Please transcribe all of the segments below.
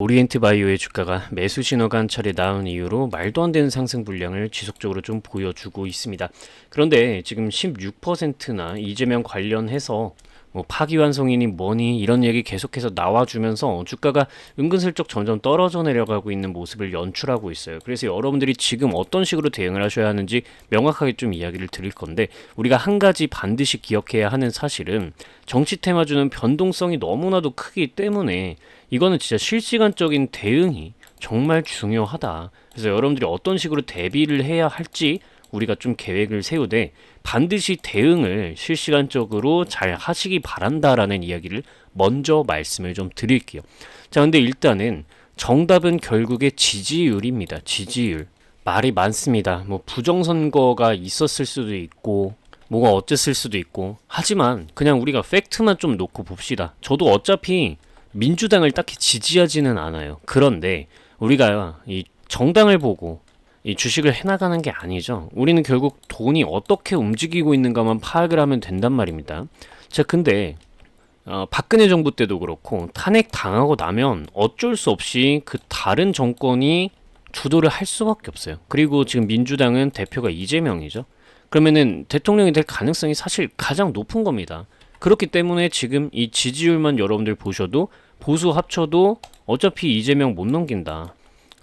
오리엔트 바이오의 주가가 매수 신호가 한 차례 나온 이후로 말도 안 되는 상승 분량을 지속적으로 좀 보여주고 있습니다. 그런데 지금 16%나 이재명 관련해서 뭐 파기환송이니 뭐니 이런 얘기 계속해서 나와주면서 주가가 은근슬쩍 점점 떨어져 내려가고 있는 모습을 연출하고 있어요. 그래서 여러분들이 지금 어떤 식으로 대응을 하셔야 하는지 명확하게 좀 이야기를 드릴 건데 우리가 한 가지 반드시 기억해야 하는 사실은 정치 테마주는 변동성이 너무나도 크기 때문에 이거는 진짜 실시간적인 대응이 정말 중요하다. 그래서 여러분들이 어떤 식으로 대비를 해야 할지 우리가 좀 계획을 세우되 반드시 대응을 실시간적으로 잘 하시기 바란다라는 이야기를 먼저 말씀을 좀 드릴게요. 자, 근데 일단은 정답은 결국에 지지율입니다. 지지율. 말이 많습니다. 뭐 부정선거가 있었을 수도 있고 뭐가 어쨌을 수도 있고 하지만 그냥 우리가 팩트만 좀 놓고 봅시다. 저도 어차피 민주당을 딱히 지지하지는 않아요. 그런데 우리가 이 정당을 보고 이 주식을 해나가는 게 아니죠. 우리는 결국 돈이 어떻게 움직이고 있는가만 파악을 하면 된단 말입니다. 자, 근데 어, 박근혜 정부 때도 그렇고 탄핵 당하고 나면 어쩔 수 없이 그 다른 정권이 주도를 할 수밖에 없어요. 그리고 지금 민주당은 대표가 이재명이죠. 그러면은 대통령이 될 가능성이 사실 가장 높은 겁니다. 그렇기 때문에 지금 이 지지율만 여러분들 보셔도 보수 합쳐도 어차피 이재명 못 넘긴다.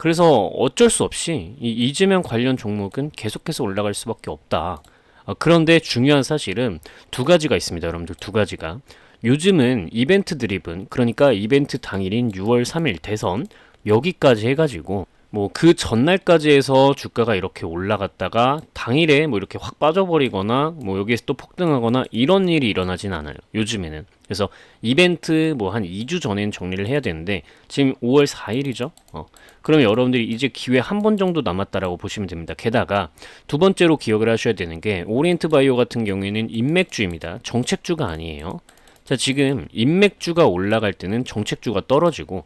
그래서 어쩔 수 없이 이 이재명 관련 종목은 계속해서 올라갈 수밖에 없다. 아, 그런데 중요한 사실은 두 가지가 있습니다, 여러분들 두 가지가. 요즘은 이벤트 드리븐, 그러니까 이벤트 당일인 6월 3일 대선 여기까지 해가지고 뭐 그 전날까지 해서 주가가 이렇게 올라갔다가 당일에 뭐 이렇게 확 빠져버리거나 뭐 여기에서 또 폭등하거나 이런 일이 일어나진 않아요. 요즘에는. 그래서 이벤트 뭐 한 2주 전엔 정리를 해야 되는데 지금 5월 4일이죠. 어. 그러면 여러분들이 이제 기회 한 번 정도 남았다라고 보시면 됩니다. 게다가 두 번째로 기억을 하셔야 되는 게 오리엔트 바이오 같은 경우에는 인맥주입니다. 정책주가 아니에요. 자, 지금 인맥주가 올라갈 때는 정책주가 떨어지고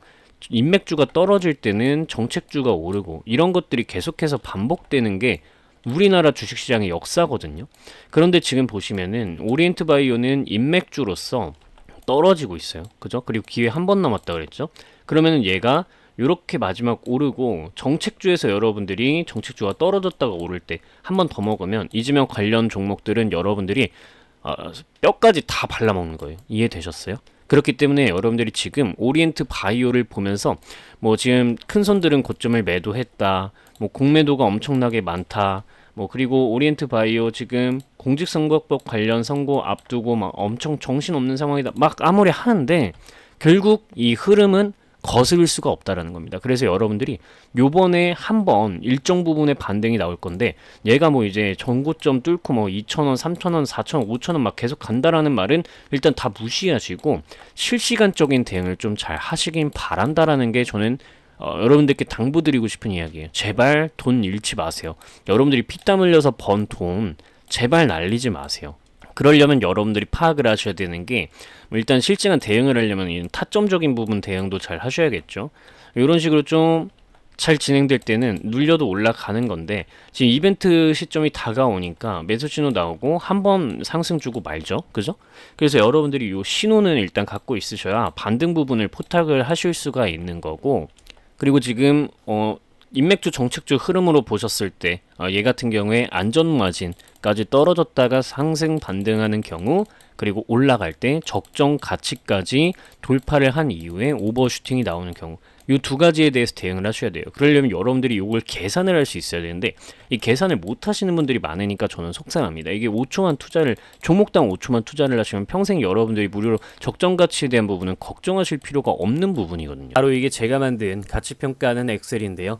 인맥주가 떨어질 때는 정책주가 오르고 이런 것들이 계속해서 반복되는 게 우리나라 주식시장의 역사거든요. 그런데 지금 보시면은 오리엔트 바이오는 인맥주로서 떨어지고 있어요. 그죠? 그리고 기회 한 번 남았다 그랬죠? 그러면은 얘가 이렇게 마지막 오르고 정책주에서 여러분들이 정책주가 떨어졌다가 오를 때 한 번 더 먹으면 이재명 관련 종목들은 여러분들이 어, 뼈까지 다 발라먹는 거예요. 이해되셨어요? 그렇기 때문에 여러분들이 지금 오리엔트 바이오를 보면서 뭐 지금 큰 손들은 고점을 매도했다. 뭐 공매도가 엄청나게 많다. 뭐 그리고 오리엔트 바이오 지금 공직선거법 관련 선고 앞두고 막 엄청 정신없는 상황이다. 막 아무리 하는데 결국 이 흐름은 거스를 수가 없다라는 겁니다. 그래서 여러분들이 요번에 한번 일정 부분의 반등이 나올 건데 얘가 뭐 이제 전고점 뚫고 뭐 2,000원, 3,000원, 4,000원, 5,000원 막 계속 간다라는 말은 일단 다 무시하시고 실시간적인 대응을 좀 잘 하시긴 바란다라는 게 저는 어, 여러분들께 당부드리고 싶은 이야기예요. 제발 돈 잃지 마세요. 여러분들이 피땀 흘려서 번 돈 제발 날리지 마세요. 그러려면 여러분들이 파악을 하셔야 되는 게뭐 일단 실증한 대응을 하려면 이 타점적인 부분 대응도 잘 하셔야겠죠. 이런 식으로 좀 잘 진행될 때는 눌려도 올라가는 건데 지금 이벤트 시점이 다가오니까 매수 신호 나오고 한 번 상승 주고 말죠. 그죠? 그래서 여러분들이 이 신호는 일단 갖고 있으셔야 반등 부분을 포착을 하실 수가 있는 거고 그리고 지금 어 인맥주 정책주 흐름으로 보셨을 때 어, 얘 같은 경우에 안전 마진 까지 떨어졌다가 상승 반등하는 경우 그리고 올라갈 때 적정 가치까지 돌파를 한 이후에 오버슈팅이 나오는 경우 이 두 가지에 대해서 대응을 하셔야 돼요. 그러려면 여러분들이 이걸 계산을 할 수 있어야 되는데 이 계산을 못 하시는 분들이 많으니까 저는 속상합니다. 이게 5초만 투자를 종목당 5초만 투자를 하시면 평생 여러분들이 무료로 적정 가치에 대한 부분은 걱정하실 필요가 없는 부분이거든요. 바로 이게 제가 만든 가치 평가하는 엑셀인데요.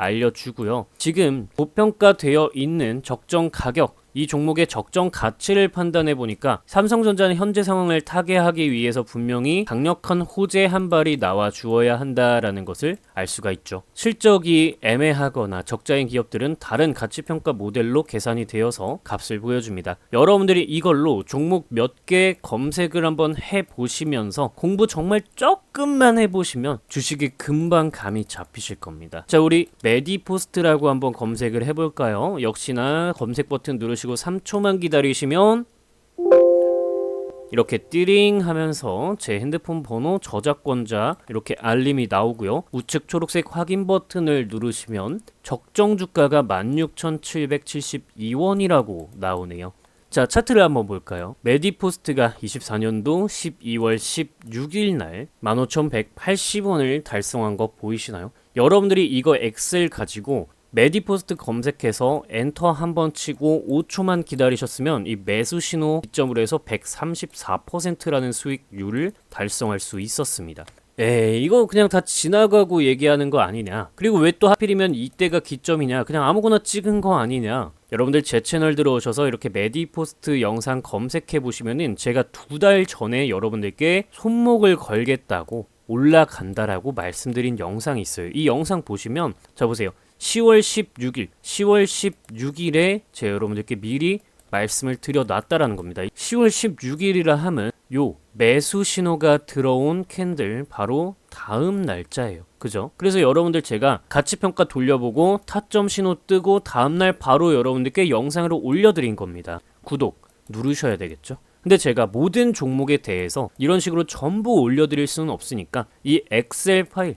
알려주고요. 지금 고평가되어 있는 적정 가격 이 종목의 적정 가치를 판단해 보니까 삼성전자는 현재 상황을 타개하기 위해서 분명히 강력한 호재 한 발이 나와 주어야 한다라는 것을 알 수가 있죠. 실적이 애매하거나 적자인 기업들은 다른 가치 평가 모델로 계산이 되어서 값을 보여줍니다. 여러분들이 이걸로 종목 몇 개 검색을 한번 해 보시면서 공부 정말 조금만 해 보시면 주식이 금방 감이 잡히실 겁니다. 자, 우리 메디포스트라고 한번 검색을 해 볼까요? 역시나 검색 버튼 누르시고 3초만 기다리시면 이렇게 띠링 하면서 제 핸드폰 번호 저작권자 이렇게 알림이 나오고요. 우측 초록색 확인 버튼을 누르시면 적정 주가가 16,772원이라고 나오네요. 자, 차트를 한번 볼까요? 메디포스트가 24년도 12월 16일 날 15,180원을 달성한 거 보이시나요? 여러분들이 이거 엑셀 가지고 메디포스트 검색해서 엔터 한 번 치고 5초만 기다리셨으면 이 매수 신호 기점으로 해서 134%라는 수익률을 달성할 수 있었습니다. 에이 이거 그냥 다 지나가고 얘기하는 거 아니냐 그리고 왜 또 하필이면 이때가 기점이냐 그냥 아무거나 찍은 거 아니냐 여러분들 제 채널 들어오셔서 이렇게 메디포스트 영상 검색해 보시면은 제가 두 달 전에 여러분들께 손목을 걸겠다고 올라간다라고 말씀드린 영상이 있어요 이 영상 보시면 자 보세요 10월 16일 10월 16일에 제가 여러분들께 미리 말씀을 드려놨다라는 겁니다. 10월 16일이라 하면 요 매수 신호가 들어온 캔들 바로 다음 날짜예요. 그죠? 그래서 여러분들 제가 가치 평가 돌려보고 타점 신호 뜨고 다음 날 바로 여러분들께 영상으로 올려드린 겁니다. 구독 누르셔야 되겠죠? 근데 제가 모든 종목에 대해서 이런 식으로 전부 올려드릴 수는 없으니까 이 엑셀 파일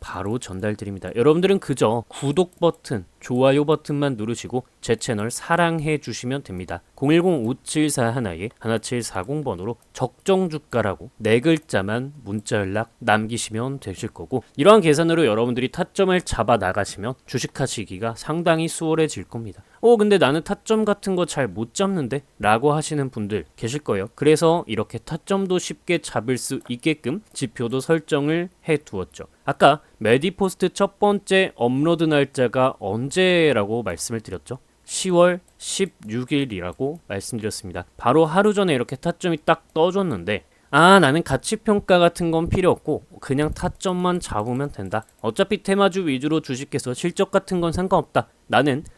바로 전달드립니다. 여러분들은 그저 구독 버튼, 좋아요 버튼만 누르시고 제 채널 사랑해 주시면 됩니다. 010-5741 하나에 1740번으로 적정 주가라고 네 글자만 문자 연락 남기시면 되실 거고 이러한 계산으로 여러분들이 타점을 잡아 나가시면 주식하시기가 상당히 수월해질 겁니다. 어 근데 나는 타점 같은 거 잘 못 잡는데 라고 하시는 분들 계실 거예요. 그래서 이렇게 타점도 쉽게 잡을 수 있게끔 지표도 설정을 해 두었죠. 아까 메디포스트 첫 번째 업로드 날짜가 언제라고 말씀을 드렸죠? 10월 16일이라고 말씀드렸습니다. 바로 하루 전에 이렇게 타점이 딱 떠줬는데 아 나는 가치평가 같은 건 필요 없고 그냥 타점만 잡으면 된다. 어차피 테마주 위주로 주식해서 실적 같은 건 상관없다. 나는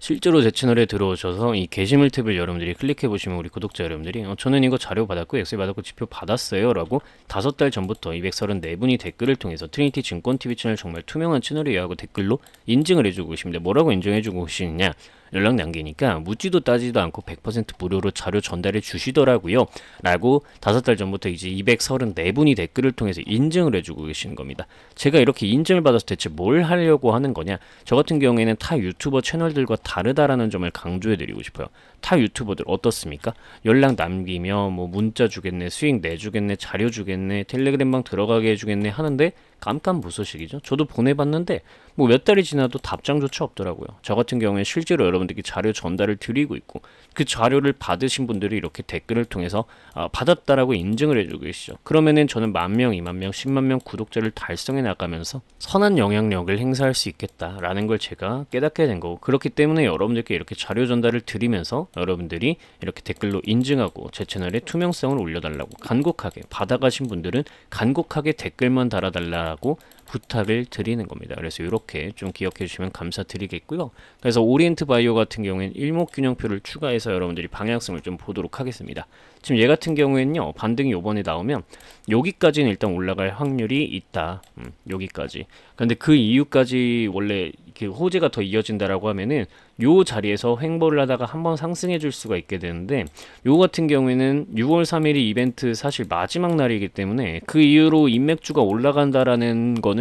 실제로 제 채널에 들어오셔서 이 게시물 탭을 여러분들이 클릭해 보시면 우리 구독자 여러분들이 어, 저는 이거 자료 받았고 엑셀 받았고 지표 받았어요 라고 다섯 달 전부터 234분이 댓글을 통해서 트리니티 증권 TV 채널 정말 투명한 채널이에요 하고 댓글로 인증을 해주고 계십니다. 뭐라고 인정해주고 계시느냐 연락 남기니까 묻지도 따지도 않고 100% 무료로 자료 전달해 주시더라고요. 라고 다섯 달 전부터 이제 234분이 댓글을 통해서 인증을 해주고 계시는 겁니다. 제가 이렇게 인증을 받아서 대체 뭘 하려고 하는 거냐? 저 같은 경우에는 타 유튜버 채널들과 다르다라는 점을 강조해 드리고 싶어요. 타 유튜버들 어떻습니까? 연락 남기며 뭐 문자 주겠네, 수익 내주겠네, 자료 주겠네, 텔레그램방 들어가게 해주겠네 하는데 깜깜무소식이죠. 저도 보내봤는데 뭐 몇 달이 지나도 답장조차 없더라고요. 저 같은 경우에 실제로 여러분 여러분들께 자료 전달을 드리고 있고 그 자료를 받으신 분들이 이렇게 댓글을 통해서 아, 받았다라고 인증을 해주고 계시죠. 그러면은 저는 만 명, 이만 명, 십만 명 구독자를 달성해 나가면서 선한 영향력을 행사할 수 있겠다라는 걸 제가 깨닫게 된 거고 그렇기 때문에 여러분들께 이렇게 자료 전달을 드리면서 여러분들이 이렇게 댓글로 인증하고 제 채널에 투명성을 올려달라고 간곡하게 받아가신 분들은 간곡하게 댓글만 달아달라 고 부탁을 드리는 겁니다. 그래서 이렇게 좀 기억해 주시면 감사드리겠고요. 그래서 오리엔트 바이오 같은 경우에는 일목균형표를 추가해서 여러분들이 방향성을 좀 보도록 하겠습니다. 지금 얘 같은 경우에는요 반등이 요번에 나오면 여기까지는 일단 올라갈 확률이 있다. 음, 여기까지. 근데 그 이유까지 원래 이렇게 호재가 더 이어진다라고 하면은 요 자리에서 횡보를 하다가 한번 상승해 줄 수가 있게 되는데 요 같은 경우에는 6월 3일이 이벤트 사실 마지막 날이기 때문에 그 이후로 인맥주가 올라간다라는 거는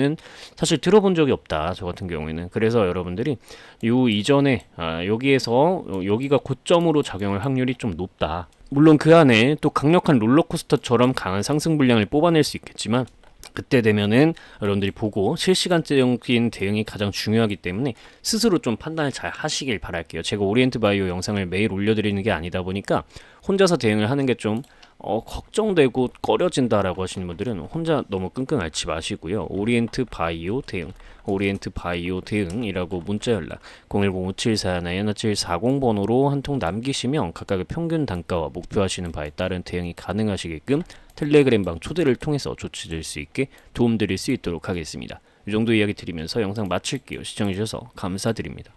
사실 들어본 적이 없다. 저 같은 경우에는. 그래서 여러분들이 요 이전에 아, 여기에서 어, 여기가 고점으로 작용할 확률이 좀 높다. 물론 그 안에 또 강력한 롤러코스터처럼 강한 상승 분량을 뽑아낼 수 있겠지만 그때 되면은 여러분들이 보고 실시간적인 대응이 가장 중요하기 때문에 스스로 좀 판단을 잘 하시길 바랄게요. 제가 오리엔트 바이오 영상을 매일 올려드리는 게 아니다 보니까 혼자서 대응을 하는 게 좀 어, 걱정되고 꺼려진다라고 하시는 분들은 혼자 너무 끙끙 앓지 마시고요. 오리엔트 바이오 대응, 오리엔트 바이오 대응이라고 문자 연락 010-5741-1740 번호로 한 통 남기시면 각각의 평균 단가와 목표하시는 바에 따른 대응이 가능하시게끔 텔레그램방 초대를 통해서 조치될 수 있게 도움드릴 수 있도록 하겠습니다. 이 정도 이야기 드리면서 영상 마칠게요. 시청해주셔서 감사드립니다.